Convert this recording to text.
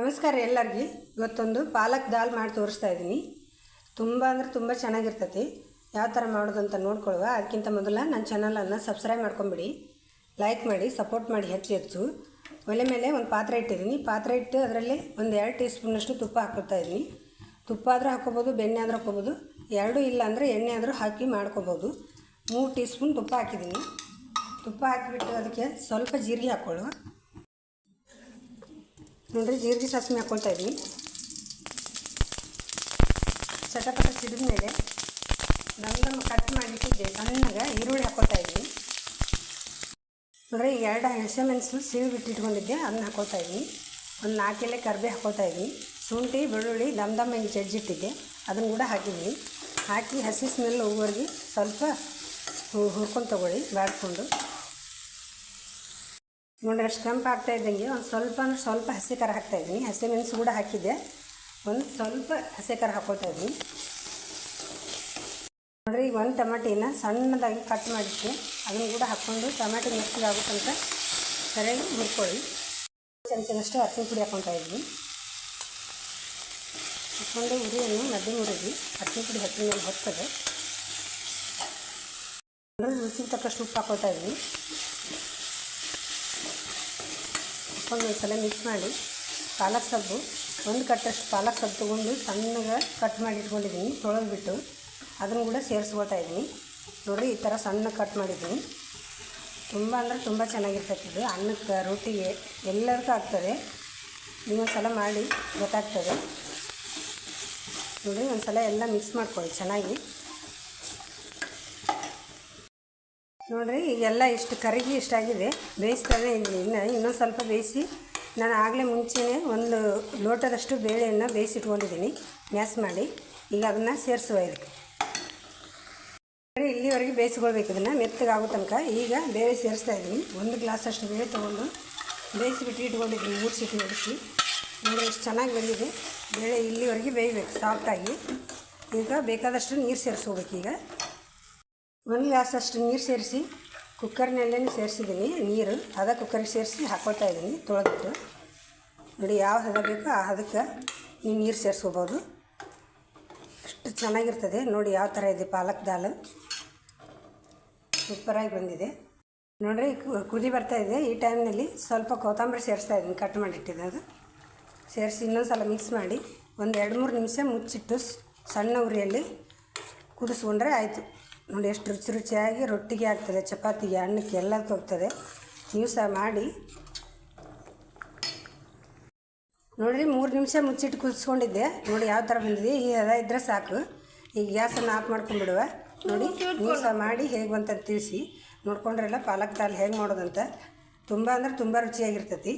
ನಮಸ್ಕಾರ ಎಲ್ಲರಿಗೆ. ಇವತ್ತೊಂದು ಪಾಲಕ್ ದಾಲ್ ಮಾಡಿ ತೋರಿಸ್ತಾ ಇದ್ದೀನಿ. ತುಂಬ ಅಂದರೆ ತುಂಬ ಚೆನ್ನಾಗಿರ್ತೈತಿ. ಯಾವ ಥರ ಮಾಡೋದು ಅಂತ ನೋಡ್ಕೊಳ್ಳುವ. ಅದಕ್ಕಿಂತ ಮೊದಲ ನನ್ನ ಚಾನಲನ್ನು ಸಬ್ಸ್ಕ್ರೈಬ್ ಮಾಡ್ಕೊಂಬಿಡಿ. ಲೈಕ್ ಮಾಡಿ ಸಪೋರ್ಟ್ ಮಾಡಿ ಹೆಚ್ಚು ಹೆಚ್ಚು. ಒಲೆ ಮೇಲೆ ಒಂದು ಪಾತ್ರೆ ಇಟ್ಟಿದ್ದೀನಿ. ಪಾತ್ರೆ ಇಟ್ಟು ಅದರಲ್ಲಿ ಒಂದು ಎರಡು ಟೀ ಸ್ಪೂನಷ್ಟು ತುಪ್ಪ ಹಾಕ್ಕೊತಾ ಇದ್ದೀನಿ. ತುಪ್ಪ ಆದರೂ ಹಾಕ್ಕೋಬೋದು, ಬೆಣ್ಣೆ ಆದರೂ ಹಾಕ್ಕೋಬೋದು. ಎರಡೂ ಇಲ್ಲ ಅಂದರೆ ಎಣ್ಣೆ ಆದರೂ ಹಾಕಿ ಮಾಡ್ಕೋಬೋದು. ಮೂರು ಟೀ ಸ್ಪೂನ್ ತುಪ್ಪ ಹಾಕಿದ್ದೀನಿ. ತುಪ್ಪ ಹಾಕಿಬಿಟ್ಟು ಅದಕ್ಕೆ ಸ್ವಲ್ಪ ಜೀರಿಗೆ ಹಾಕ್ಕೊಳ್ಳುವ. ನೋಡಿರಿ, ಜೀರಿಗೆ ಸಾಸಿವೆ ಹಾಕ್ಕೊಳ್ತಾ ಇದ್ದೀನಿ. ಚಟಪಟ ಸಿಡಿದ ಮೇಲೆ ನಮ್ಮ ಕಟ್ ಮಾಡಿಟ್ಟಿದ್ದೆ. ಸಣ್ಣಗೆ ಈರುಳ್ಳಿ ಹಾಕ್ಕೊಳ್ತಾ ಇದ್ದೀನಿ. ನೋಡ್ರಿ ಎರಡು ಹಣಸೆಮೆಣಸು ಸೀಳು ಬಿಟ್ಟಿಟ್ಕೊಂಡಿದ್ದೆ ಅದನ್ನ ಹಾಕ್ಕೊಳ್ತಾ ಇದ್ದೀನಿ. ಒಂದು ನಾಲ್ಕೆಲೆ ಕರ್ಬೆ ಹಾಕ್ಕೊಳ್ತಾ ಇದ್ದೀನಿ. ಶುಂಠಿ, ಬೆಳ್ಳುಳ್ಳಿ, ದಮ್ ದಮ್ ಹಿಂಗೆ ಜಜ್ಜಿಟ್ಟಿದ್ದೆ. ಅದನ್ನು ಕೂಡ ಹಾಕಿದ್ದೀನಿ. ಹಾಕಿ ಹಸಿ ಸ್ಮೆಲ್ ಹೋಗೋರಿಗೆ ಸ್ವಲ್ಪ ಹುರ್ಕೊಂಡು ತೊಗೊಳ್ಳಿ ಬಾಡ್ಕೊಂಡು ನೋಡ್ರಿ ಅಷ್ಟು ಕೆಂಪು ಆಗ್ತಾ ಇದ್ದಂಗೆ ಒಂದು ಸ್ವಲ್ಪ ಸ್ವಲ್ಪ ಹಸಿ ಖಾರ ಹಸಿ ಮೆಣಸು ಕೂಡ ಹಾಕಿದ್ದೆ. ಒಂದು ಸ್ವಲ್ಪ ಹಸಿ ಖಾರ ಹಾಕ್ಕೊಳ್ತಾ ಇದ್ದೀನಿ. ನೋಡ್ರಿ ಈಗ ಒಂದು ಟಮಾಟಿನ ಸಣ್ಣದಾಗಿ ಕಟ್ ಮಾಡಿಸಿ ಅದನ್ನು ಕೂಡ ಹಾಕ್ಕೊಂಡು ಟಮಾಟಿ ಮಿಕ್ಸಿಗೆ ಆಗುತ್ತಂತ ಸರಿಯಾಗಿ ಮುರ್ಕೊಳ್ಳಿ ಚಮಚನಷ್ಟು ಅರಿಶಿನ ಪುಡಿ ಹಾಕ್ಕೊಳ್ತಾ ಇದ್ವಿ ಹಾಕ್ಕೊಂಡು ಉರಿಯನ್ನು ಮದ್ದು ಮುರಿದ್ವಿ ಅರಿಶಿನ ಪುಡಿ ಹತ್ತಿನ ಮೇಲೆ ಹೋಗ್ತದೆ ರುಚಿಗೆ ತಕ್ಕಷ್ಟು ಉಪ್ಪು ಹಾಕೋತಾ ಇದ್ವಿ ಹಾಕ್ಕೊಂಡು ಒಂದು ಸಲ ಮಿಕ್ಸ್ ಮಾಡಿ ಪಾಲಕ್ ಸೊಪ್ಪು, ಒಂದು ಕಟ್ಟಷ್ಟು ಪಾಲಕ್ ಸೊಪ್ಪು ತೊಗೊಂಡು ಸಣ್ಣಗೆ ಕಟ್ ಮಾಡಿ ಇಟ್ಕೊಂಡಿದ್ದೀನಿ, ತೊಳೆದ್ಬಿಟ್ಟು ಅದನ್ನು ಕೂಡ ಸೇರಿಸ್ಕೊಳ್ತಾ ಇದ್ದೀನಿ. ನೋಡಿರಿ, ಈ ಥರ ಸಣ್ಣ ಕಟ್ ಮಾಡಿದ್ದೀನಿ. ತುಂಬ ಅಂದರೆ ತುಂಬ ಇದು. ಅನ್ನಕ್ಕೆ, ರೊಟ್ಟಿಗೆ ಎಲ್ಲರಿಗೂ ಆಗ್ತದೆ. ನೀವೊಂದು ಸಲ ಮಾಡಿ ಗೊತ್ತಾಗ್ತದೆ. ನೋಡಿ ಒಂದು ಸಲ ಎಲ್ಲ ಮಿಕ್ಸ್ ಮಾಡ್ಕೊಳ್ಳಿ ಚೆನ್ನಾಗಿ. ನೋಡಿರಿ ಈಗೆಲ್ಲ ಇಷ್ಟು ಕರಗಿ ಇಷ್ಟಾಗಿದೆ. ಬೇಯಿಸ್ತಾನೆ ಇದ್ದೀನಿ. ಇನ್ನು ಇನ್ನೊಂದು ಸ್ವಲ್ಪ ಬೇಯಿಸಿ, ನಾನು ಆಗಲೇ ಮುಂಚೆನೇ ಒಂದು ಲೋಟದಷ್ಟು ಬೇಳೆಯನ್ನು ಬೇಯಿಸಿಟ್ಕೊಂಡಿದ್ದೀನಿ. ಗ್ಯಾಸ್ ಮಾಡಿ, ಈಗ ಅದನ್ನು ಸೇರಿಸುವ ಇದಕ್ಕೆ. ಇಲ್ಲಿವರೆಗೆ ಬೇಯಿಸ್ಕೊಳ್ಬೇಕು ಇದನ್ನು. ಮೆತ್ತಗಾಗೋ ತನಕ ಈಗ ಬೇಳೆ ಸೇರಿಸ್ತಾ ಇದ್ದೀನಿ. ಒಂದು ಗ್ಲಾಸಷ್ಟು ಬೇಳೆ ತೊಗೊಂಡು ಬೇಯಿಸಿಬಿಟ್ಟು ಇಟ್ಕೊಂಡಿದ್ದೀನಿ ಮೂರು ಸೀಟಿ ಹೊಡಿಸಿ ನೋಡಿ ಎಷ್ಟು ಚೆನ್ನಾಗಿ ಬಂದಿದೆ. ಬೇಳೆ ಇಲ್ಲಿವರೆಗೆ ಬೇಯಬೇಕು, ಸಾಫ್ಟಾಗಿ. ಈಗ ಬೇಕಾದಷ್ಟು ನೀರು ಸೇರಿಸ್ಕೋಬೇಕು ಈಗ. ಒಂದು ಗ್ಲಾಸಷ್ಟು ನೀರು ಸೇರಿಸಿ ಕುಕ್ಕರ್ನಲ್ಲೇ ಸೇರಿಸಿದ್ದೀನಿ ನೀರು. ಹದ ಕುಕ್ಕರ್ಗೆ ಸೇರಿಸಿ ಹಾಕ್ಕೊಳ್ತಾ ಇದ್ದೀನಿ ತೊಳೆದಿಟ್ಟು ನೋಡಿ ಯಾವ ಹದ ಬೇಕೋ ಆ ಹದಕ್ಕೆ ನೀವು ನೀರು ಸೇರಿಸ್ಕೋಬೋದು. ಅಷ್ಟು ಚೆನ್ನಾಗಿರ್ತದೆ. ನೋಡಿ ಯಾವ ಥರ ಇದೆ ಪಾಲಕ್ ದಾಲ್. ಸೂಪರಾಗಿ ಬಂದಿದೆ. ನೋಡಿರಿ ಕುದಿ ಬರ್ತಾ ಇದೆ. ಈ ಟೈಮ್ನಲ್ಲಿ ಸ್ವಲ್ಪ ಕೊತ್ತಂಬರಿ ಸೇರಿಸ್ತಾ ಇದ್ದೀನಿ ಕಟ್ ಮಾಡಿಟ್ಟಿದ್ದೆ ಅದು. ಸೇರಿಸಿ ಇನ್ನೊಂದು ಸಲ ಮಿಕ್ಸ್ ಮಾಡಿ ಒಂದು ಎರಡು ಮೂರು ನಿಮಿಷ ಮುಚ್ಚಿಟ್ಟು ಸಣ್ಣ ಉರಿಯಲ್ಲಿ ಕುದಿಸ್ಕೊಂಡ್ರೆ ಆಯಿತು. ನೋಡಿ ಎಷ್ಟು ರುಚಿ ರುಚಿಯಾಗಿ ರೊಟ್ಟಿಗೆ ಆಗ್ತದೆ, ಚಪಾತಿಗೆ, ಅನ್ನಕ್ಕೆ ಎಲ್ಲದಕ್ಕೆ ಹೋಗ್ತದೆ. ನೀವು ಸಹ ಮಾಡಿ. ನೋಡಿರಿ, ಮೂರು ನಿಮಿಷ ಮುಚ್ಚಿಟ್ಟು ಕುದಿಸ್ಕೊಂಡಿದ್ದೆ. ನೋಡಿ ಯಾವ ಥರ ಬಂದಿದೆ, ಈ ಹದ ಇದ್ದರೆ ಸಾಕು. ಈಗ ಗ್ಯಾಸನ್ನು ಆಫ್ ಮಾಡ್ಕೊಂಡ್ಬಿಡುವ. ನೋಡಿ, ನೀವು ಸಹ ಮಾಡಿ, ಹೇಗೆ ಬಂತಂತ ತಿಳಿಸಿ. ನೋಡ್ಕೊಂಡ್ರೆಲ್ಲ ಪಾಲಕ್ ದಾಲ್ ಹೇಗೆ ಮಾಡೋದಂತ. ತುಂಬ ಅಂದ್ರೆ ತುಂಬ ರುಚಿಯಾಗಿರ್ತೈತಿ.